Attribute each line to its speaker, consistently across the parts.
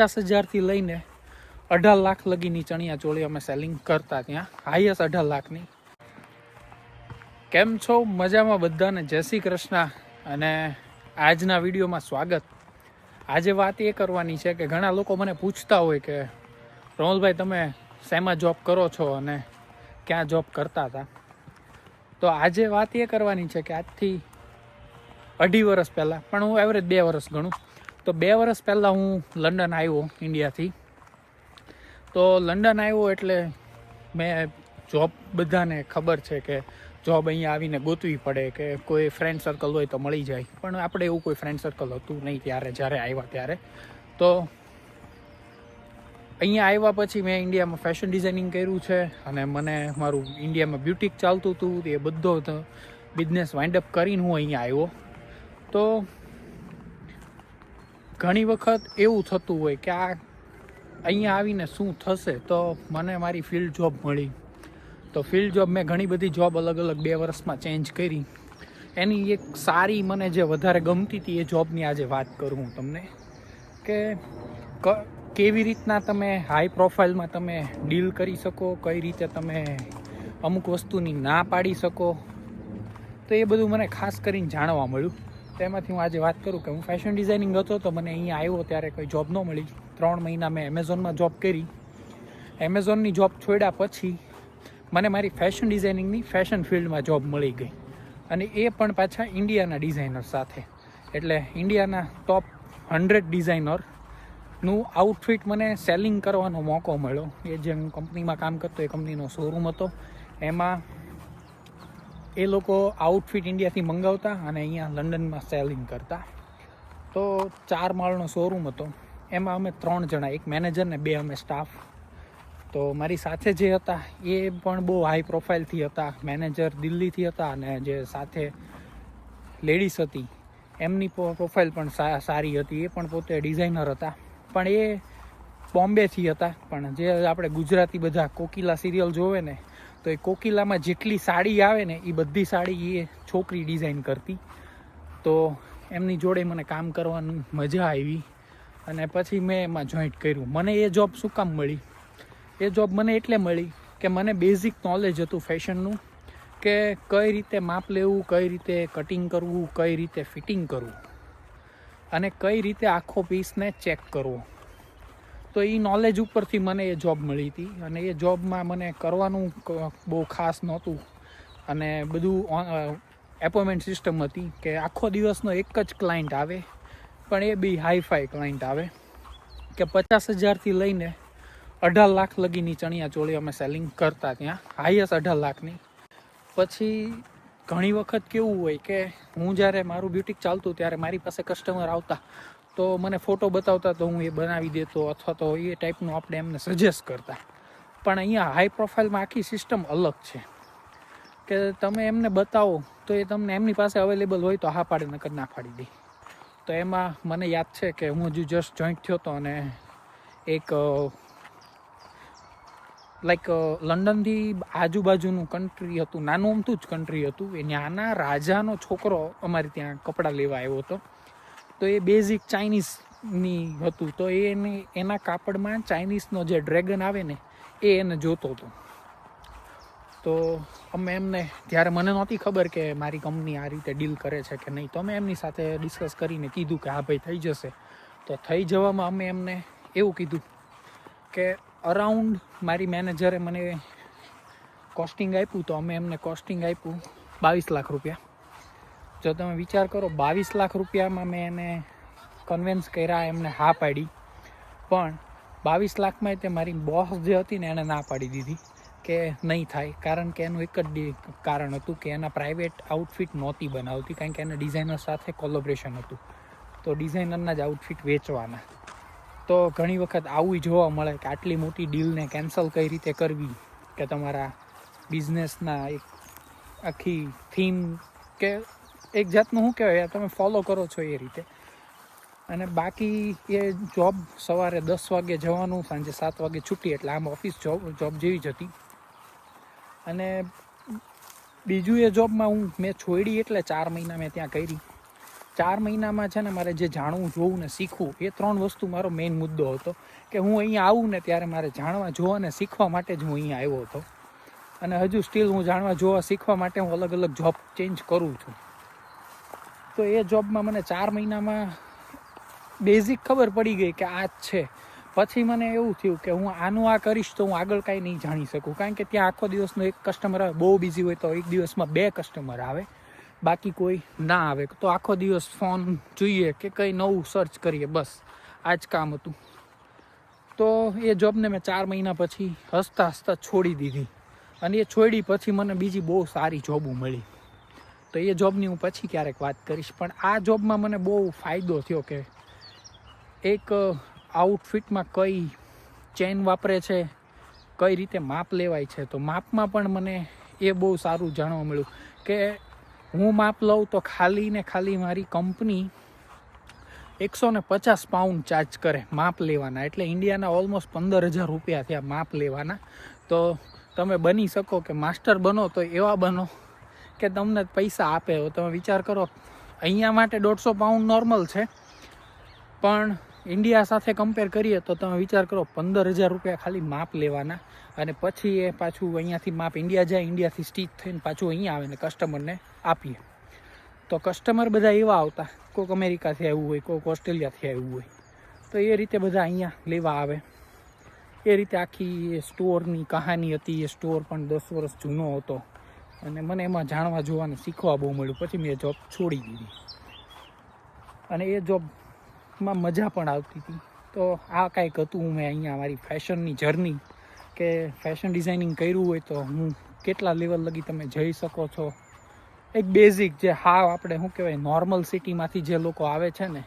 Speaker 1: પચાસ હજારથી લઈને અઢાર લાખ લગીની ચણિયા ચોળી અમે સેલિંગ કરતા ત્યાં. હાઈએસ્ટ અઢાર લાખની. કેમ છો? મજામાં બધાને? જય શ્રી કૃષ્ણ. અને આજના વિડીયોમાં સ્વાગત. આજે વાત એ કરવાની છે કે ઘણા લોકો મને પૂછતા હોય કે રોમલભાઈ તમે શેમાં જોબ કરો છો અને ક્યાં જોબ કરતા હતા? તો આજે વાત એ કરવાની છે કે આજથી અઢી વર્ષ પહેલાં, પણ હું એવરેજ બે વર્ષ ગણું. તો બે વર્ષ પહેલાં હું લંડન આવ્યો ઇન્ડિયાથી. તો લંડન આવ્યો એટલે મેં જોબ બધાને ખબર છે કે જોબ અહીંયા આવીને ગોતવી પડે કે કોઈ ફ્રેન્ડ સર્કલ હોય તો મળી જાય. પણ આપણે એવું કોઈ ફ્રેન્ડ સર્કલ હતું નહીં ત્યારે, જ્યારે આવ્યા ત્યારે. તો અહીંયા આવ્યા પછી મેં ઇન્ડિયામાં ફેશન ડિઝાઇનિંગ કર્યું છે અને મને મારું ઇન્ડિયામાં બ્યુટિક ચાલતું હતું, એ બધો બિઝનેસ વાઇન્ડ અપ કરીને હું અહીંયા આવ્યો. તો ઘણી વખત એવું થતું હોય કે આ અહીંયા આવીને શું થશે, તો મને મારી ફિલ્ડ જોબ મળી. તો ફિલ્ડ જોબ મેં ઘણી બધી જોબ અલગ અલગ બે વર્ષમાં ચેન્જ કરી. એની એક સારી મને જે વધારે ગમતી હતી એ જોબની આજે વાત કરું હું તમને. કે કેવી રીતના તમે હાઈ પ્રોફાઇલમાં તમે ડીલ કરી શકો, કઈ રીતે તમે અમુક વસ્તુની ના પાડી શકો, તો એ બધું મને ખાસ કરીને જાણવા મળ્યું. તો એમાંથી હું આજે વાત કરું કે હું ફેશન ડિઝાઇનિંગ હતો તો મને અહીંયા આવ્યો ત્યારે કોઈ જોબ ન મળી. ત્રણ મહિના મેં એમેઝોનમાં જોબ કરી. એમેઝોનની જોબ છોડ્યા પછી મને મારી ફેશન ડિઝાઇનિંગની ફેશન ફિલ્ડમાં જોબ મળી ગઈ. અને એ પણ પાછા ઇન્ડિયાના ડિઝાઇનર સાથે. એટલે ઇન્ડિયાના ટોપ હંડ્રેડ ડિઝાઇનરનું આઉટફિટ મને સેલિંગ કરવાનો મોકો મળ્યો. એ જે હું કંપનીમાં કામ કરતો એ કંપનીનો શોરૂમ હતો. એમાં એ લોકો આઉટફિટ ઇન્ડિયાથી મંગાવતા અને અહીંયા લંડનમાં સેલિંગ કરતા. તો ચાર માળનો શોરૂમ હતો. એમાં અમે ત્રણ જણા, એક મેનેજર ને બે અમે સ્ટાફ તો મારી સાથે જે હતા, એ પણ બહુ હાઈ પ્રોફાઇલથી હતા. મેનેજર દિલ્હીથી હતા અને જે સાથે લેડીઝ હતી, એમની પ્રોફાઇલ પણ સારી હતી. એ પણ પોતે ડિઝાઇનર હતા. પણ એ બોમ્બેથી હતા. પણ જે આપણે ગુજરાતી બધા કોકિલા સિરિયલ જોવે ને તો એ કોકિલામાં જેટલી સાડી આવે ને એ બધી સાડી એ છોકરી ડિઝાઇન કરતી. તો એમની જોડે મને કામ કરવાની મજા આવી અને પછી મેં એમાં જોઈન્ટ કર્યું. મને એ જોબ શું કામ મળી? એ જોબ મને એટલે મળી કે મને બેઝિક નોલેજ હતું ફેશનનું કે કઈ રીતે માપ લેવું, કઈ રીતે કટિંગ કરવું, કઈ રીતે ફિટિંગ કરવું અને કઈ રીતે આખો પીસને ચેક કરવો. તો એ નોલેજ ઉપરથી મને એ જોબ મળી હતી. અને એ જોબમાં મને કરવાનું બહુ ખાસ નહોતું. અને બધું એપોઇન્ટમેન્ટ સિસ્ટમ હતી કે આખો દિવસનો એક જ ક્લાયન્ટ આવે, પણ એ બી હાઈફાઈ ક્લાયન્ટ આવે. કે પચાસ હજારથી લઈને અઢાર લાખ લગીની ચણિયા ચોળી અમે સેલિંગ કરતા ત્યાં. હાઈએસ્ટ અઢાર લાખની. પછી ઘણી વખત કેવું હોય કે હું જ્યારે મારું બ્યુટિક ચાલતું ત્યારે મારી પાસે કસ્ટમર આવતા. તો મને ફોટો બતાવતા તો હું એ બનાવી દેતો અથવા તો એ ટાઈપનું આપણે એમને સજેસ્ટ કરતા. પણ અહીંયા હાઈ પ્રોફાઇલમાં આખી સિસ્ટમ અલગ છે. કે તમે એમને બતાવો, તો એ તમને એમની પાસે અવેલેબલ હોય તો હા પાડે, નકર ના પાડી દે. તો એમાં મને યાદ છે કે હું હજુ જસ્ટ જોઈન્ટ થયો હતો અને એક લાઈક લંડનથી આજુબાજુનું કન્ટ્રી હતું, નાનું અમથું જ કન્ટ્રી હતું. એ નાના રાજાનો છોકરો અમારે ત્યાં કપડાં લેવા આવ્યો હતો. તો એ બેઝિક ચાઇનીઝની હતું. તો એને, એના કાપડમાં ચાઇનીઝનો જે ડ્રેગન આવે ને, એ એને જોતો હતો. તો અમે એમને, ત્યારે મને નહોતી ખબર કે મારી કંપની આ રીતે ડીલ કરે છે કે નહીં. તો અમે એમની સાથે ડિસ્કસ કરીને કીધું કે, હા ભાઈ, થઈ જશે. તો થઈ જવામાં અમે એમને એવું કીધું કે અરાઉન્ડ મારી મેનેજરે મને કોસ્ટિંગ આપ્યું, તો અમે એમને કોસ્ટિંગ આપ્યું બાવીસ લાખ રૂપિયા. જો તમે વિચાર કરો, બાવીસ લાખ રૂપિયામાં મેં એને કન્વિન્સ કર્યા, એમને હા પાડી. પણ બાવીસ લાખમાં તે મારી બોસ જે હતી ને, એને ના પાડી દીધી કે નહીં થાય. કારણ કે એનું એક જ કારણ હતું કે એના પ્રાઇવેટ આઉટફિટ નહોતી બનાવતી, કારણ કે એના ડિઝાઇનર સાથે કોલોબ્રેશન હતું. તો ડિઝાઇનરના જ આઉટફિટ વેચવાના. તો ઘણી વખત આવું જોવા મળે કે આટલી મોટી ડીલને કેન્સલ કઈ રીતે કરવી કે તમારા બિઝનેસના એક આખી થીમ કે એક જાતનું શું કહેવાય તમે ફોલો કરો છો એ રીતે. અને બાકી એ જોબ સવારે દસ વાગે જવાનું, સાંજે સાત વાગે છૂટી, એટલે આમ ઓફિસ જોબ જોબ જેવી જ હતી. અને બીજું એ જોબમાં હું, મેં છોડી એટલે ચાર મહિના મેં ત્યાં કરી. ચાર મહિનામાં છે ને મારે જે જાણવું, જોવું ને શીખવું, એ ત્રણ વસ્તુ મારો મેઇન મુદ્દો હતો. કે હું અહીંયા આવું ને ત્યારે મારે જાણવા, જોવા અને શીખવા માટે જ હું અહીંયા આવ્યો હતો. અને હજુ સ્ટીલ હું જાણવા, જોવા, શીખવા માટે હું અલગ અલગ જોબ ચેન્જ કરું છું. તો એ જોબમાં મને ચાર મહિનામાં બેઝિક ખબર પડી ગઈ કે આ જ છે. પછી મને એવું થયું કે હું આનું આ કરીશ તો હું આગળ કાંઈ નહીં જાણી શકું. કારણ કે ત્યાં આખો દિવસનો એક કસ્ટમર આવે, બહુ બિઝી હોય તો એક દિવસમાં બે કસ્ટમર આવે. બાકી કોઈ ના આવે. તો આખો દિવસ ફોન જોઈએ કે કંઈ નવું સર્ચ કરીએ, બસ. આ જ કામ હતું. તો એ જોબને મેં ચાર મહિના પછી હસતા હસતા છોડી દીધી. અને એ છોડી પછી મને બીજી બહુ સારી જોબો મળી. તો એ જોબની હું પછી ક્યારેક વાત કરીશ. પણ આ જોબમાં મને બહુ ફાયદો થયો કે એક આઉટફિટમાં કઈ ચેન વાપરે છે, કઈ રીતે માપ લેવાય છે. તો માપમાં પણ મને એ બહુ સારું જાણવા મળ્યું કે હું માપ લઉં તો ખાલી ને ખાલી મારી કંપની એકસો ને પચાસ પાઉન્ડ ચાર્જ કરે માપ લેવાના. એટલે ઇન્ડિયાના ઓલમોસ્ટ પંદર હજાર રૂપિયા થયા માપ લેવાના. તો તમે બની શકો કે માસ્ટર બનો તો એવા બનો. કે તમને પૈસા આપે હવે તમે વિચાર કરો. અહીંયા માટે દોઢસો પાઉન્ડ નોર્મલ છે. પણ ઇન્ડિયા સાથે કમ્પેર કરીએ તો તમે વિચાર કરો, પંદર હજાર રૂપિયા ખાલી માપ લેવાના અને પછી એ પાછું અહીંયાથી માપ ઇન્ડિયા જાય ઇન્ડિયાથી સ્ટીચ થઈને પાછું અહીંયા આવે ને કસ્ટમરને આપીએ. તો કસ્ટમર બધા એવા આવતા, કોઈક અમેરિકાથી આવ્યું હોય, કોઈક ઓસ્ટ્રેલિયાથી આવ્યું હોય. તો એ રીતે બધા અહીંયા લેવા આવે. એ રીતે આખી સ્ટોરની કહાની હતી, એ સ્ટોર પણ દસ વર્ષ જૂનો હતો. અને મને એમાં જાણવા જોવાનું શીખવા બહુ મળ્યું. પછી મેં જોબ છોડી દીધી. અને એ જોબમાં મજા પણ આવતી હતી. તો આ કાંઈક હતું મેં અહીંયા મારી ફેશનની જર્ની કે ફેશન ડિઝાઇનિંગ કર્યું હોય તો હું કેટલા લેવલ લગી તમે જઈ શકો છો. એક બેઝિક જે હાવ આપણે શું કહેવાય નોર્મલ સિટીમાંથી જે લોકો આવે છે ને,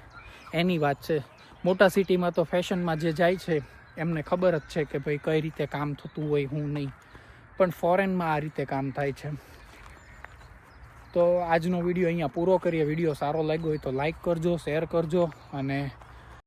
Speaker 1: એની વાત છે. મોટા સિટીમાં તો ફેશનમાં જે જાય છે, એમને ખબર જ છે કે ભાઈ કઈ રીતે કામ થતું હોય, હું નહીં. પણ ફોરેનમાં આ રીતે કામ થાય છે. તો આજનો વીડિયો અહીંયા પૂરો કરીએ. વીડિયો સારો લાગ્યો હોય તો લાઈક કરજો, શેર કરજો અને